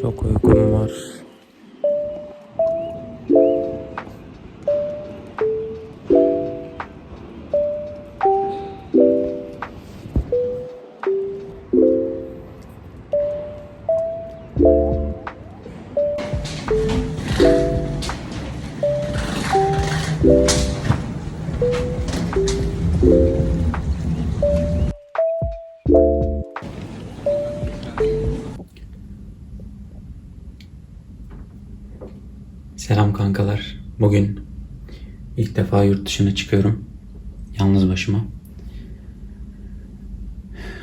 Çok uykum var. Defa yurt dışına çıkıyorum. Yalnız başıma.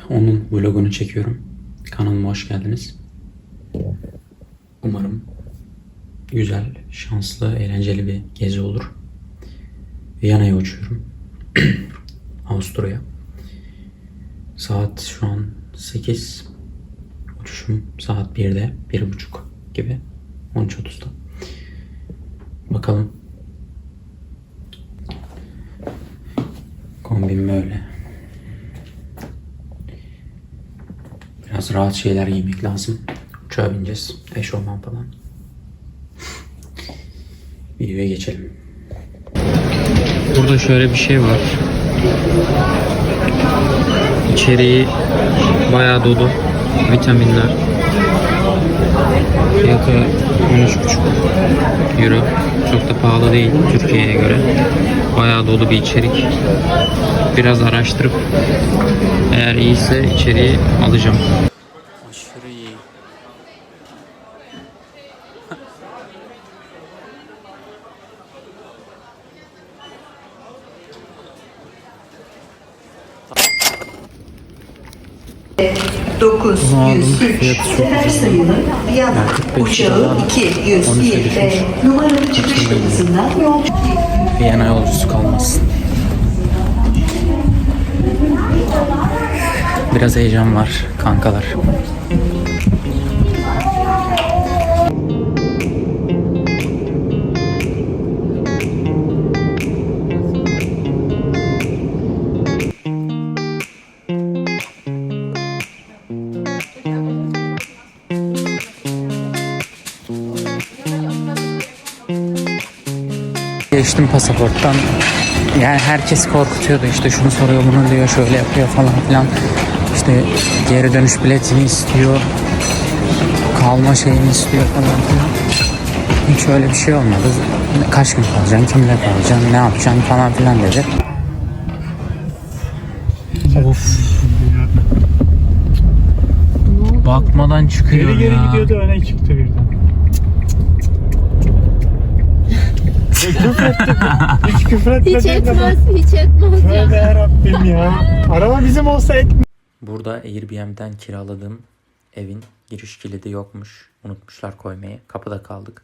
Onun vlogunu çekiyorum. Kanalıma hoş geldiniz. Umarım güzel, şanslı, eğlenceli bir gezi olur. Viyana'ya uçuyorum. Avusturya'ya. Saat şu an 8. Uçuşum saat 1'de, 1.30 gibi. 13.30'da. Bakalım. Kombin böyle. Biraz rahat şeyler giymek lazım. Uçağa bineceğiz. Eşofman falan. Videoya geçelim. Burada şöyle bir şey var. İçeriği bayağı dolu. Vitaminler. Fiyatı 13,5 euro. Çok da pahalı değil Türkiye'ye göre. Bayağı dolu bir içerik. Biraz araştırıp eğer iyiyse içeriği alacağım. Aşırı iyi. Bunu aldım. Fiyatı çok Sefer güzel. sayılı Viyana 45 uçağı liradan 201 13'e düşmüş. ve numaralı çıkış kapısından yolcu Viyana yolcusu kalmasın. Biraz heyecan var kankalar. Geçtim pasaporttan. Yani herkes korkutuyordu işte şunu soruyor bunu diyor şöyle yapıyor falan filan. İşte geri dönüş biletini istiyor. Kalma şeyini istiyor falan filan. Hiç öyle bir şey olmadı. Kaç gün kalacaksın, kimle kalacaksın, ne yapacaksın falan filan dedi. Of. Bakmadan çıkıyor Geri geri ya. gidiyordu öne çıktı birden. Küfür etti. Hiç küfür etmedi. Hiç etmez, hiç etmez ya. Tövbe yarabbim ya. Araba bizim olsa et. Burada Airbnb'den kiraladığım evin giriş kilidi yokmuş. Unutmuşlar koymayı. Kapıda kaldık.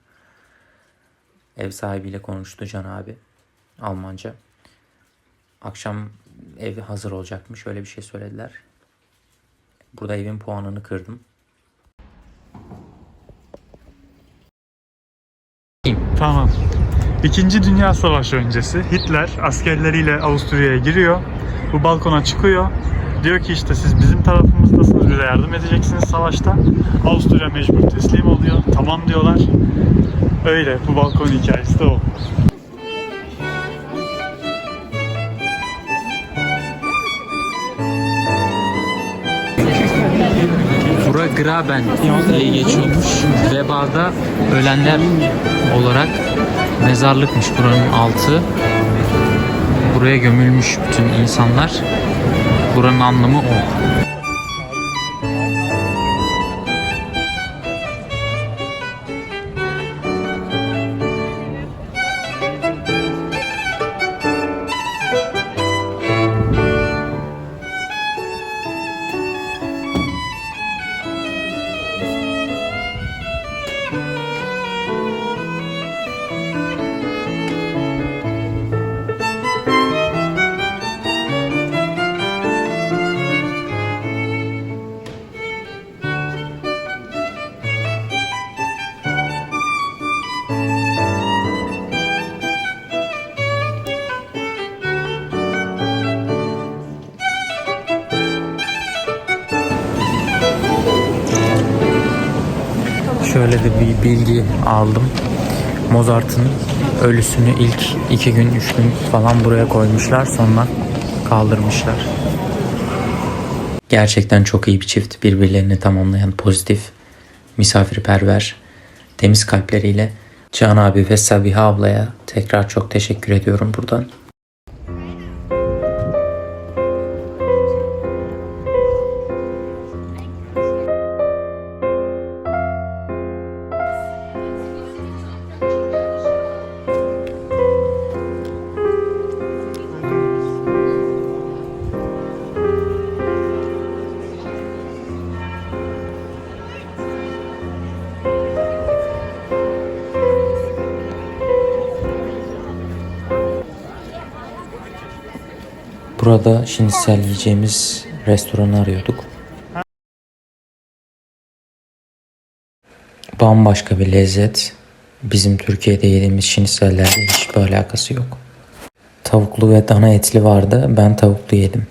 Ev sahibiyle konuştu Can abi. Almanca. Akşam ev hazır olacakmış. Öyle bir şey söylediler. Burada evin puanını kırdım. Tamam. İkinci Dünya Savaşı öncesi Hitler askerleriyle Avusturya'ya giriyor. Bu balkona çıkıyor. Diyor ki işte siz bizim tarafımızdasınız, bize yardım edeceksiniz savaşta. Avusturya mecbur teslim oluyor. Tamam diyorlar. Öyle bu balkon hikayesi de o. Bura Graben diye geçiyormuş. Vebada ölenler olarak mezarlıkmış buranın altı. Buraya gömülmüş bütün insanlar. Buranın anlamı o. Şöyle de bir bilgi aldım. Mozart'ın ölüsünü ilk iki gün, üç gün falan buraya koymuşlar. Sonra kaldırmışlar. Gerçekten çok iyi bir çift. Birbirlerini tamamlayan pozitif, misafirperver, temiz kalpleriyle Can abi ve Sabiha ablaya tekrar çok teşekkür ediyorum buradan. Burada şinisel yiyeceğimiz restoranı arıyorduk. Bambaşka bir lezzet. Bizim Türkiye'de yediğimiz şinisellerle hiçbir alakası yok. Tavuklu ve dana etli vardı. Ben tavuklu yedim.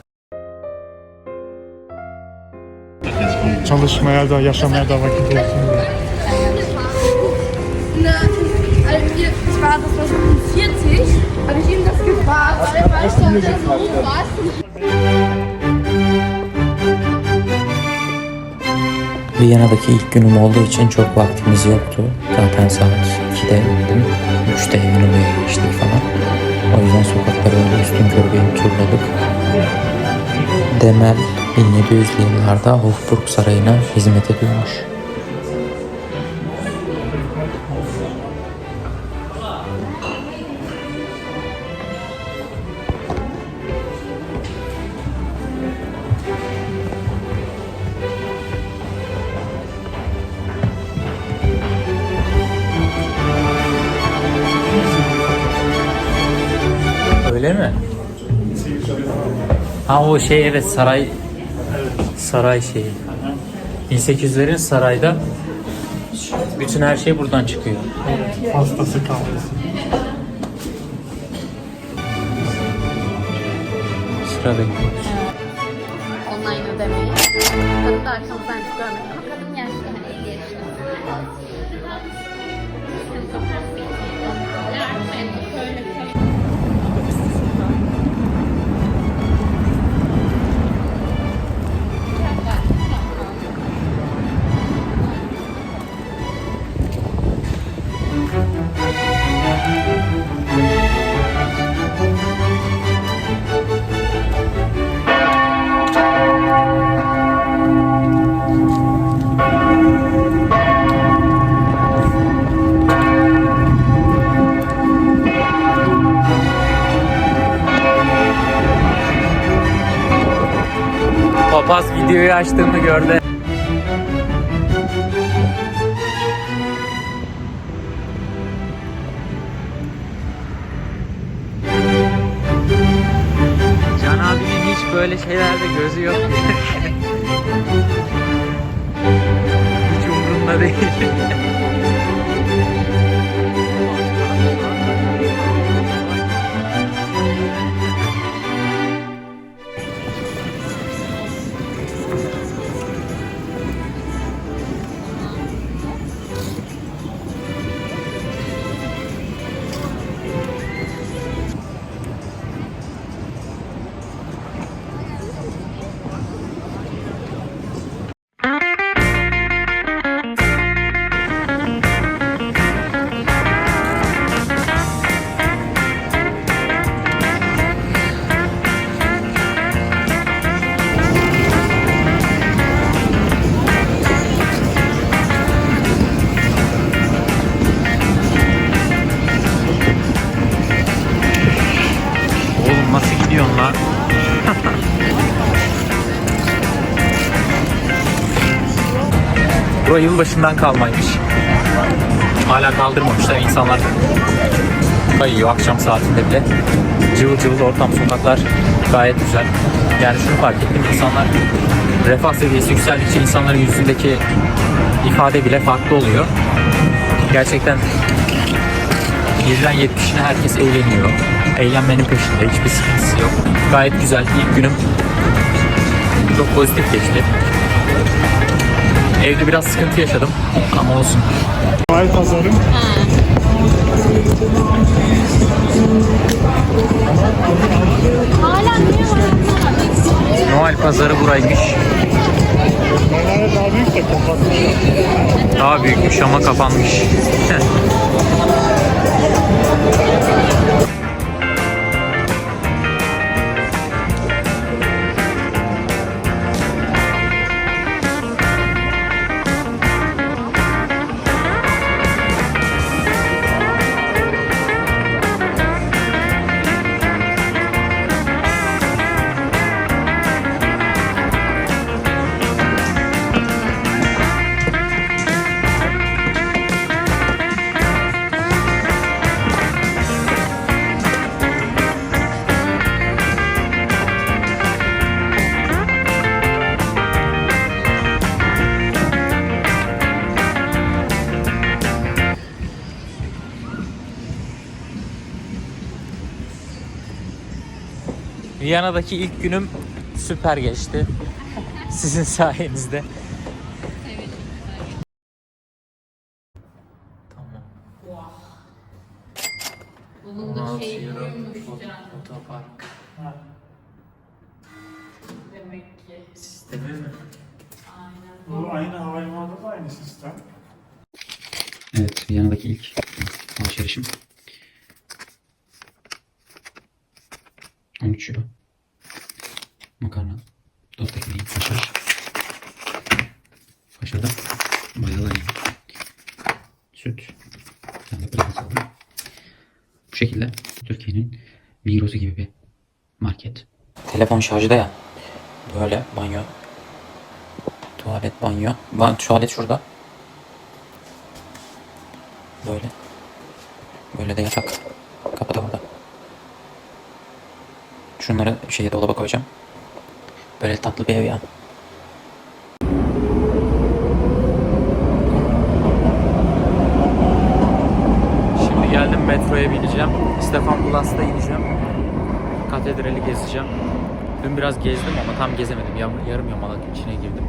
Çalışmaya da yaşamaya da vakit olsun diye. Also wir, ich war das war schon 40, habe ich ihm das gefragt, weil er weiß, dass er so was. Viyana'daki ilk günüm olduğu için çok vaktimiz yoktu. Zaten saat 2'de indim. 3'te evin oraya geçtik falan. O yüzden sokakları öyle üstün körü bir turladık. Demel 1700'lü yıllarda Hofburg Sarayı'na hizmet ediyormuş. O şey evet saray saray şeyi. 1800'lerin sarayda bütün her şey buradan çıkıyor. Pastası kahvesi. Sıra bekliyoruz. Online ödemeyi. Da arkamızdan videoyu açtığımı gördü. Can abinin hiç böyle şeylerde gözü yok. Gidiyorsun lan? Bura yılbaşından kalmaymış. Hala kaldırmamışlar. İnsanlar kayıyor akşam saatinde bile. Cıvıl cıvıl ortam, sokaklar gayet güzel. Yani şunu fark ettim. insanlar refah seviyesi yükseldikçe insanların yüzündeki ifade bile farklı oluyor. Gerçekten 7'den 70'ine herkes eğleniyor. Eğlenmenin peşinde. Hiçbir sıkıntısı yok. Gayet güzel. İlk günüm çok pozitif geçti. Evde biraz sıkıntı yaşadım ama olsun. Noel pazarı. Hala niye var. Noel pazarı buraymış. Normalde daha büyük de kapatmış. Daha büyükmüş ama kapanmış. Viyana'daki ilk günüm süper geçti. Sizin sayenizde. Tamam. Bunun da şey buymuş can. Otopark. Demek ki. Sistemi mi? Bu aynı havalimanında da aynı sistem. Evet, Viyana'daki ilk alışverişim. 13 euro. Makarna, tost ekmeği, kaşar. Kaşarda bayağı iyi. Süt. Bir tane de pırasa aldım. Bu şekilde Türkiye'nin Migros'u gibi bir market. Telefon şarjda ya. Böyle banyo. Tuvalet banyo. Ban tuvalet şurada. Böyle. Böyle de yatak. Kapı da orada. Şunları şeye dolaba koyacağım. Böyle tatlı bir ev ya. Şimdi geldim metroya bineceğim. Stefan Blas'ta ineceğim. Katedrali gezeceğim. Dün biraz gezdim ama tam gezemedim. Yarım, yamalak içine girdim.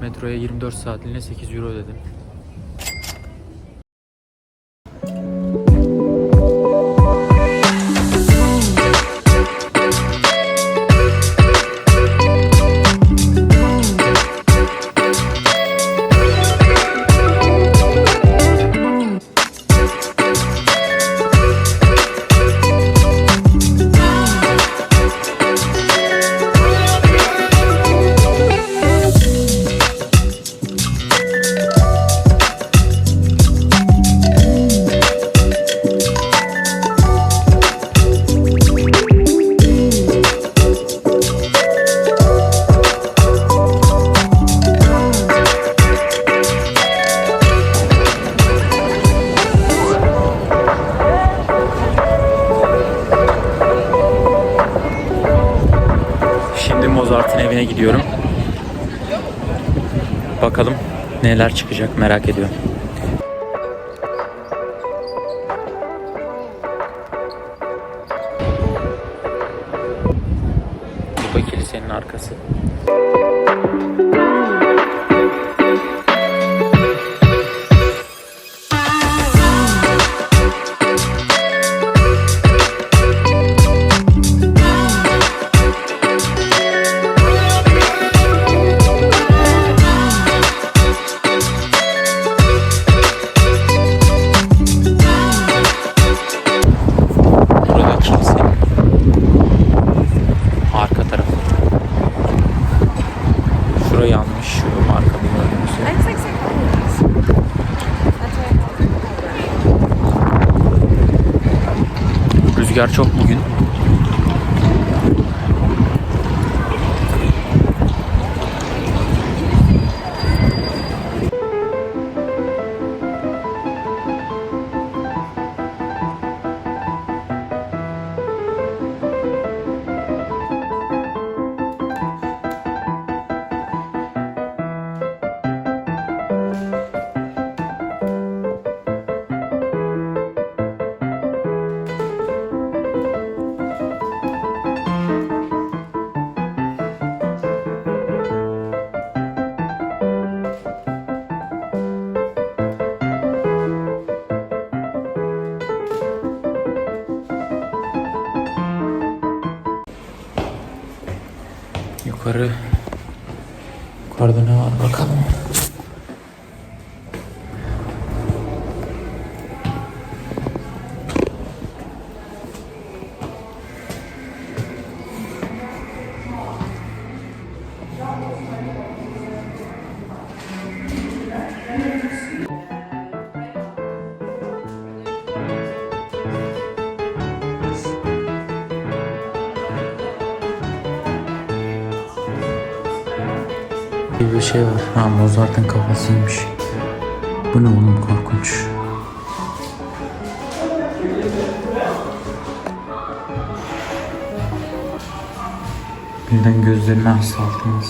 Metroya 24 saatliğine 8 euro dedim. Merak ediyorum. Bu kilisenin arkası. Yukarı yukarıda ne var bakalım. Birden gözlerini açsa altına.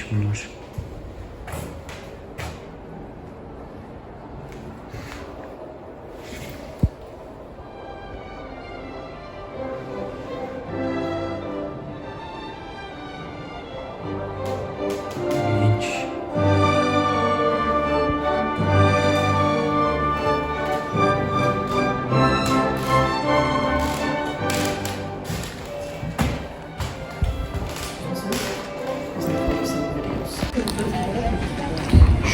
temos.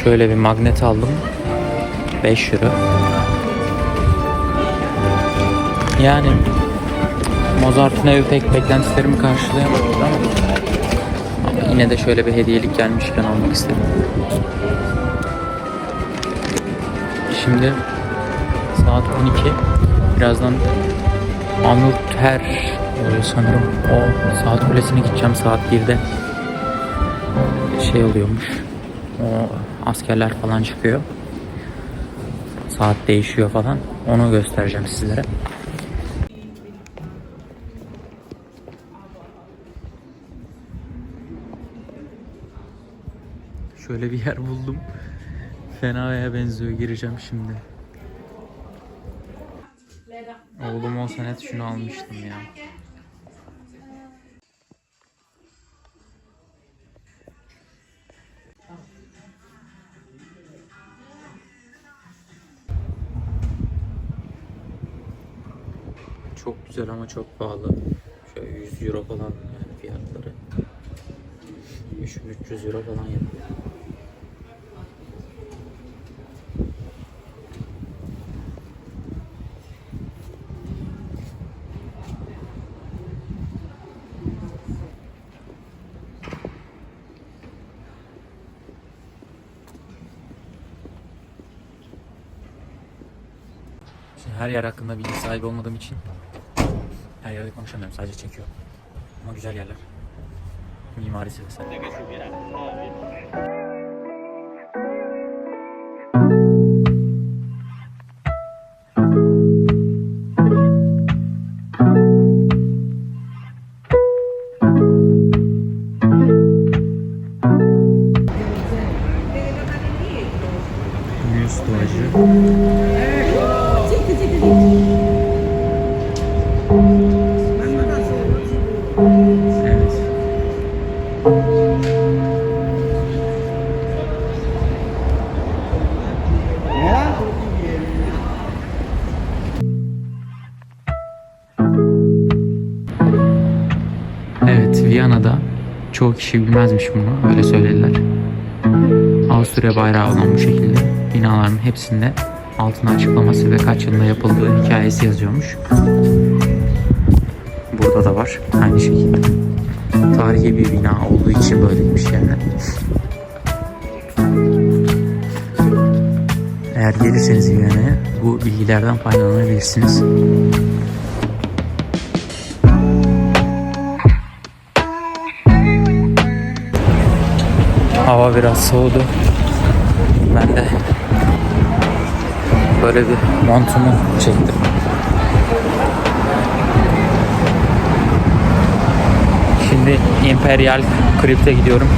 Şöyle bir magnet aldım. 5 euro. Yani Mozart'ın evi pek beklentilerimi karşılayamadı ama, yine de şöyle bir hediyelik gelmişken almak istedim. Şimdi saat 12. Birazdan Anurter oluyor sanırım. O saat kulesine gideceğim saat 1'de. Şey oluyormuş. O askerler falan çıkıyor. Saat değişiyor falan. Onu göstereceğim sizlere. Şöyle bir yer buldum. Fena'ya benziyor. Gireceğim şimdi. Oğlum olsa net şunu almıştım ya. Güzel ama çok pahalı. Şöyle 100 euro falan yani fiyatları. 3300 euro falan yapıyor. Her yer hakkında bilgi sahibi olmadığım için her yerde konuşamıyorum sadece çekiyor. Ama güzel yerler. Mimarisi vesaire. Yüz tuğacı. Çoğu kişi bilmezmiş bunu. Öyle söylediler. Avusturya bayrağı olan bu şekilde binaların hepsinde altına açıklaması ve kaç yılında yapıldığı hikayesi yazıyormuş. Burada da var. Aynı şekilde. Tarihi bir bina olduğu için böyleymiş yani. Eğer gelirseniz Viyana'ya bu bilgilerden faydalanabilirsiniz. Hava biraz soğudu. Ben de böyle bir montumu çektim. Şimdi Imperial Crypt'e gidiyorum.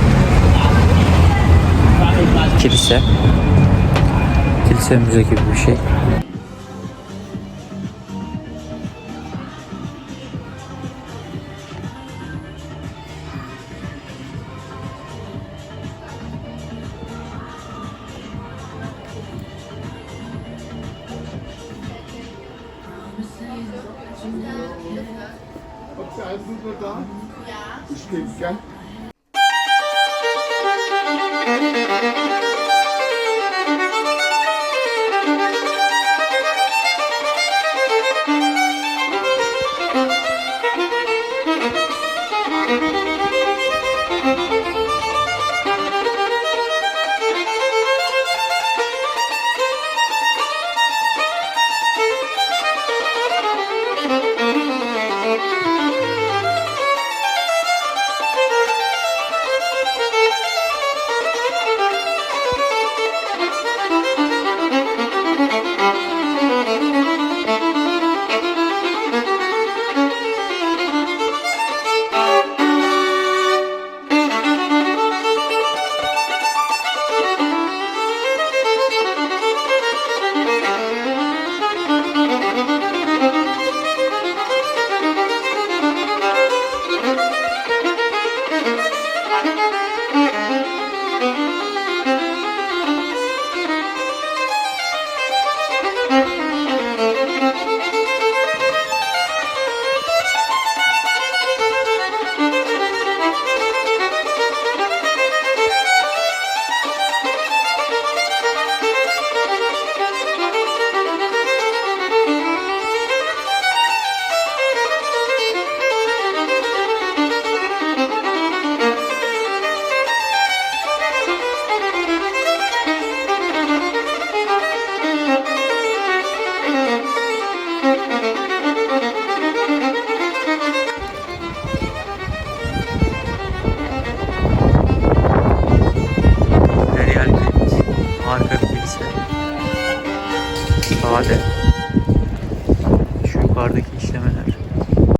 Kilise. Kilise müze gibi bir şey. Sind wir da?